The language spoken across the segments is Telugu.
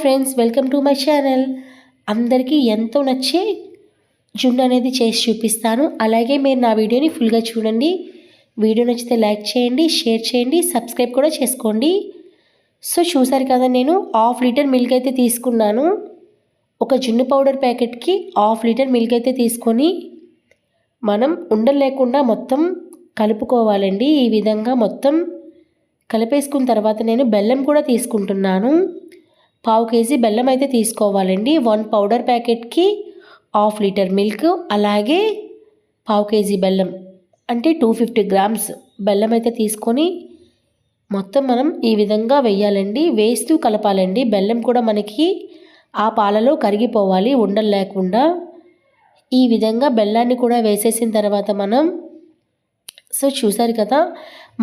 Friends welcome to my channel అందరికీ ఎంతో నచ్చే జున్ను అనేది చేసి చూపిస్తాను. అలాగే మీరు నా వీడియోని ఫుల్గా చూడండి. వీడియో నచ్చితే లైక్ చేయండి షేర్ చేయండి సబ్స్క్రైబ్ కూడా చేసుకోండి. సో చూసారు కదా నేను హాఫ్ లీటర్ మిల్క్ అయితే తీసుకున్నాను. ఒక జున్ను పౌడర్ ప్యాకెట్కి హాఫ్ లీటర్ మిల్క్ అయితే తీసుకొని మనం ఉండలేకుండా మొత్తం కలుపుకోవాలండి. ఈ విధంగా మొత్తం కలిపేసుకున్న తర్వాత నేను బెల్లం కూడా తీసుకుంటున్నాను. పావు కేజీ బెల్లం అయితే తీసుకోవాలండి. వన్ పౌడర్ ప్యాకెట్కి హాఫ్ లీటర్ మిల్క్ అలాగే పావు కేజీ బెల్లం అంటే టూ ఫిఫ్టీ గ్రామ్స్ బెల్లం అయితే తీసుకొని మొత్తం మనం ఈ విధంగా వేయాలండి. వేస్తూ కలపాలండి. బెల్లం కూడా మనకి ఆ పాలలో కరిగిపోవాలి ఉండలు లేకుండా. ఈ విధంగా బెల్లాన్ని కూడా వేసేసిన తర్వాత మనం సో చూసారు కదా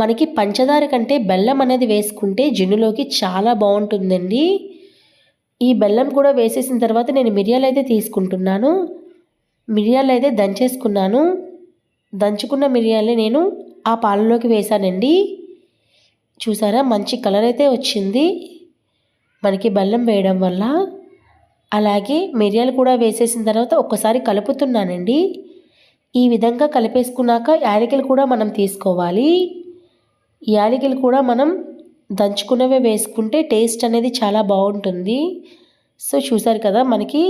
మనకి పంచదార కంటే బెల్లం అనేది వేసుకుంటే జున్నులోకి చాలా బాగుంటుందండి. ఈ బెల్లం కూడా వేసేసిన తర్వాత నేను మిరియాలు అయితే తీసుకుంటున్నాను. మిరియాలు అయితే దంచేసుకున్నాను. దంచుకున్న మిరియాలే నేను ఆ పాలలోకి వేసానండి చూసారా మంచి కలర్ అయితే వచ్చింది. మనకి బెల్లం వేయడం వల్ల. అలాగే మిరియాలు కూడా వేసేసిన తర్వాత ఒక్కసారి కలుపుతున్నానండి. ఈ విధంగా కలిపేసుకున్నాక యాలకులు కూడా మనం తీసుకోవాలి. యాలకులు కూడా మనం దంచుకున్నవే వేసుకుంటే టేస్ట్ అనేది చాలా బాగుంటుంది. సో చూసారు కదా మనకి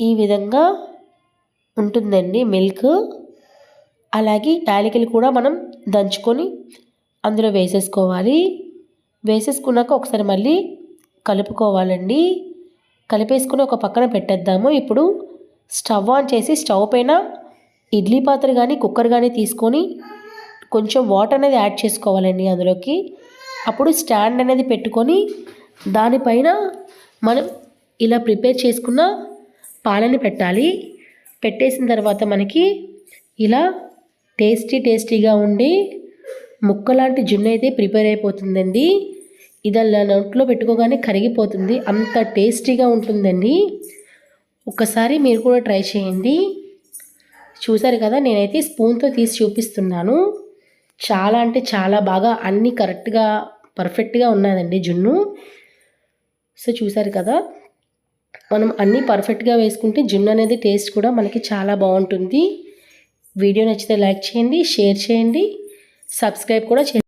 ఈ విధంగా ఉంటుందండి మిల్క్ అలాగే యాలకులు కూడా మనం దంచుకొని అందులో వేసేసుకోవాలి. వేసేసుకున్నాక ఒకసారి మళ్ళీ కలుపుకోవాలండి. కలిపేసుకుని ఒక పక్కన పెట్టేద్దాము. ఇప్పుడు స్టవ్ ఆన్ చేసి స్టవ్ పైన ఇడ్లీ పాత్ర కానీ కుక్కర్ కానీ తీసుకొని కొంచెం వాటర్ అనేది యాడ్ చేసుకోవాలండి అందులోకి. అప్పుడు స్టాండ్ అనేది పెట్టుకొని దానిపైన మనం ఇలా ప్రిపేర్ చేసుకున్న పాలని పెట్టాలి. పెట్టేసిన తర్వాత మనకి ఇలా టేస్టీ టేస్టీగా ఉండి ముక్కలాంటి జున్ను అయితే ప్రిపేర్ అయిపోతుందండి. ఇది అలా నోట్లో పెట్టుకోగానే కరిగిపోతుంది. అంత టేస్టీగా ఉంటుందండి. ఒకసారి మీరు కూడా ట్రై చేయండి. చూసారు కదా నేనైతే స్పూన్తో తీసి చూపిస్తున్నాను. చాలా అంటే చాలా బాగా అన్నీ కరెక్ట్గా పర్ఫెక్ట్గా ఉన్నదండి జున్ను. సో చూసారు కదా మనం అన్నీ పర్ఫెక్ట్గా వేసుకుంటే జున్ను అనేది టేస్ట్ కూడా మనకి చాలా బాగుంటుంది. వీడియో నచ్చితే లైక్ చేయండి షేర్ చేయండి సబ్స్క్రైబ్ కూడా చేయండి.